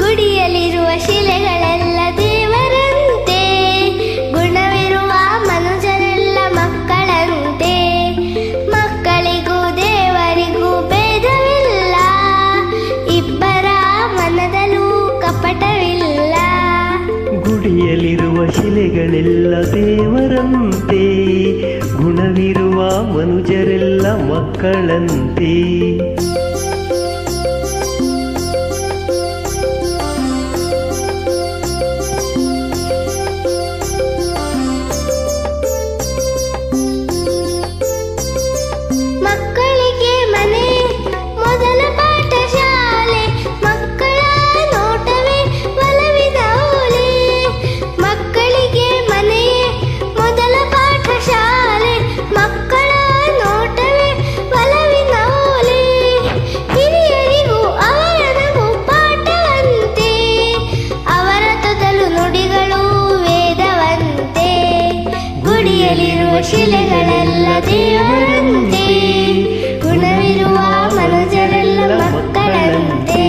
ಗುಡಿಯಲ್ಲಿರುವ ಶಿಲೆಗಳೆಲ್ಲ ಶಿಲೆಗಳೆಲ್ಲ ದೇವರಂತೆ ಗುಣವಿರುವ ಮನುಜರೆಲ್ಲ ಮಕ್ಕಳಂತೆ. ಗುಡಿಯಲ್ಲಿರುವ ಶಿಲೆಗಳೆಲ್ಲ ದೇವರಂತೆ. ಗುಣವಿರುವ ಮನುಜರೆಲ್ಲ ಮಕ್ಕಳಂತೆ.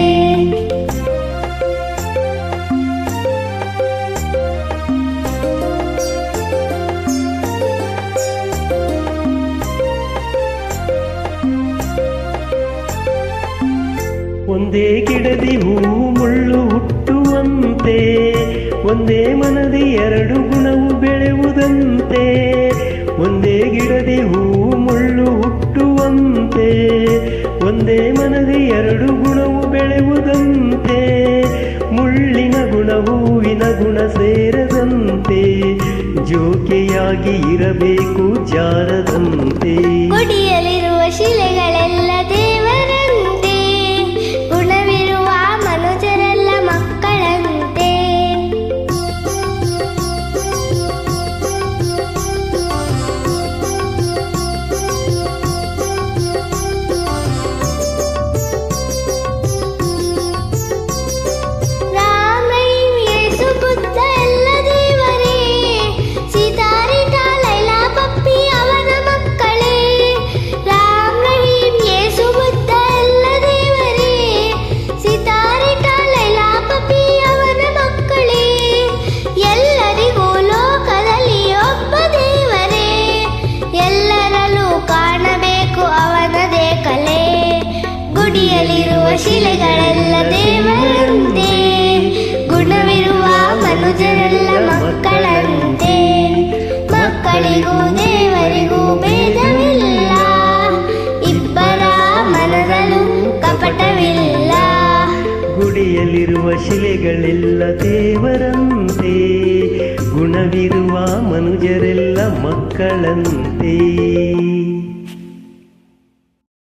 ಒಂದೇ ಗಿಡದಿ ಹೂವು ಮುಳ್ಳು ಹುಟ್ಟುವಂತೆ, ಒಂದೇ ಮನದಿ ಎರಡು ಗುಣವು ಬೆಳೆಯುವುದಂತೆ. ಒಂದೇ ಹೂ ಮುಳ್ಳು ಹುಟ್ಟುವಂತೆ, ಒಂದೇ ಮನದಿ ಎರಡು ಗುಣವು ಬೆಳೆಯುವುದಂತೆ, ಮುಳ್ಳಿನ ಗುಣ ಹೂವಿನ ಗುಣ ಸೇರದಂತೆ, ಜೋಕೆಯಾಗಿ ಇರಬೇಕು ಜಾರದಂತೆ. ಗುಡಿಯಲ್ಲಿರುವ ಶಿಲೆಗಳೆಲ್ಲ ಗುಡಿಯಲ್ಲಿರುವ ಶಿಲೆಗಳೆಲ್ಲ ದೇವರಂತೆ. ಗುಣವಿರುವ ಮನುಜರೆಲ್ಲ ಮಕ್ಕಳಂತೆ. ಮಕ್ಕಳಿಗೂ ದೇವರಿಗೂ ಭೇದವಿಲ್ಲ. ಇಬ್ಬರ ಮನದಲ್ಲೂ ಕಪಟವಿಲ್ಲ. ಗುಡಿಯಲ್ಲಿರುವ ಶಿಲೆಗಳೆಲ್ಲ ದೇವರಂತೆ. ಗುಣವಿರುವ ಮನುಜರೆಲ್ಲ ಮಕ್ಕಳಂತೆ.